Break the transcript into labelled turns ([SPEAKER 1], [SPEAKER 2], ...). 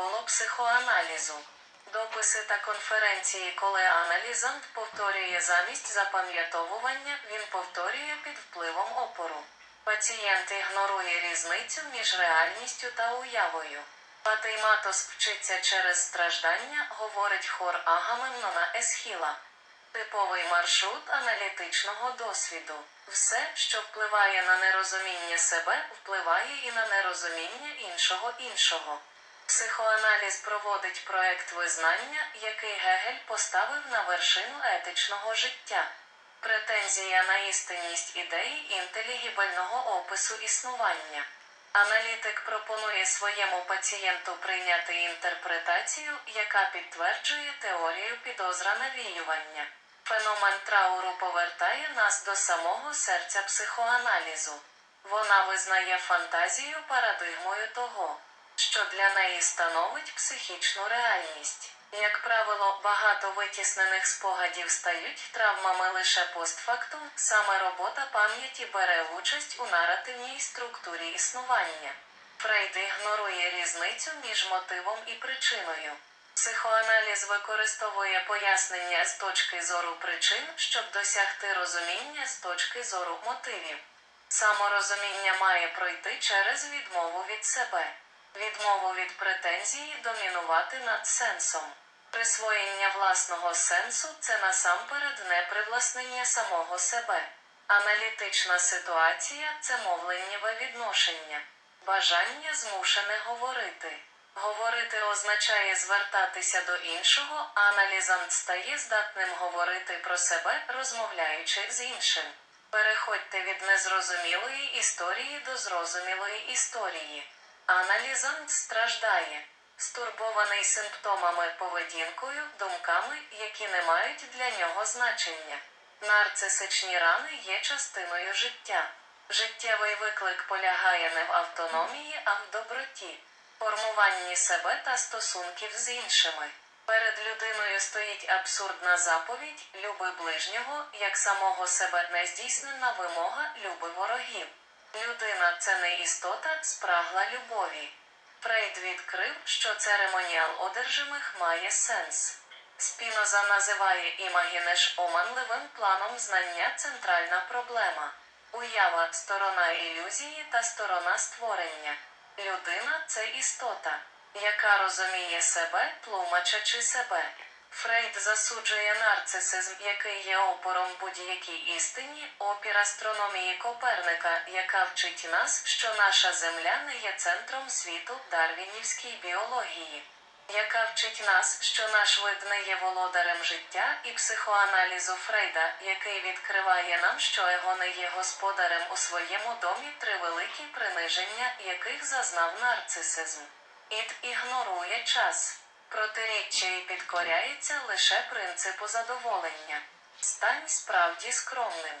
[SPEAKER 1] навколо психоаналізу. Дописи та конференції, коли аналізант повторює замість запам'ятовування, він повторює під впливом опору. Пацієнт ігнорує різницю між реальністю та уявою. Патейматос вчиться через страждання, говорить хор Агамемнона Есхіла. Типовий маршрут аналітичного досвіду. Все, що впливає на нерозуміння себе, впливає і на нерозуміння іншого іншого. Психоаналіз проводить проект визнання, який Гегель поставив на вершину етичного життя. Претензія на істинність ідеї інтелігібельного опису існування. Аналітик пропонує своєму пацієнту прийняти інтерпретацію, яка підтверджує теорію підозра навіювання. Феномен трауру повертає нас до самого серця психоаналізу. Вона визнає фантазію парадигмою того, що для неї становить психічну реальність. Як правило, багато витіснених спогадів стають травмами лише постфактум, саме робота пам'яті бере участь у наративній структурі існування. Фрейд ігнорує різницю між мотивом і причиною. Психоаналіз використовує пояснення з точки зору причин, щоб досягти розуміння з точки зору мотивів. Саморозуміння має пройти через відмову від себе, відмову від претензії домінувати над сенсом. Присвоєння власного сенсу це насамперед не привласнення самого себе. Аналітична ситуація це мовленнєве відношення, бажання змушене говорити. Говорити означає звертатися до іншого, а аналізант стає здатним говорити про себе, розмовляючи з іншим. Переходьте від незрозумілої історії до зрозумілої історії. Аналізант страждає, стурбований симптомами поведінкою, думками, які не мають для нього значення. Нарцисичні рани є частиною життя. Життєвий виклик полягає не в автономії, а в доброті, формуванні себе та стосунків з іншими. Перед людиною стоїть абсурдна заповідь люби ближнього, як самого себе нездійснена вимога люби ворогів. Людина це не істота, спрагла любові. Фрейд відкрив, що церемоніал одержимих має сенс. Спіноза називає імагінеш оманливим планом знання центральна проблема. Уява сторона ілюзії та сторона створення. Людина це істота, яка розуміє себе, тлумачачи себе. Фрейд засуджує нарцисизм, який є опором будь-якій істині, опір астрономії Коперника, яка вчить нас, що наша Земля не є центром світу дарвінівській біології, яка вчить нас, що наш вид не є володарем життя, і психоаналізу Фрейда, який відкриває нам, що его не є господарем у своєму домі три великі приниження, яких зазнав нарцисизм. Ід ігнорує час. Протиріччя і підкоряється лише принципу задоволення. Стань справді скромним.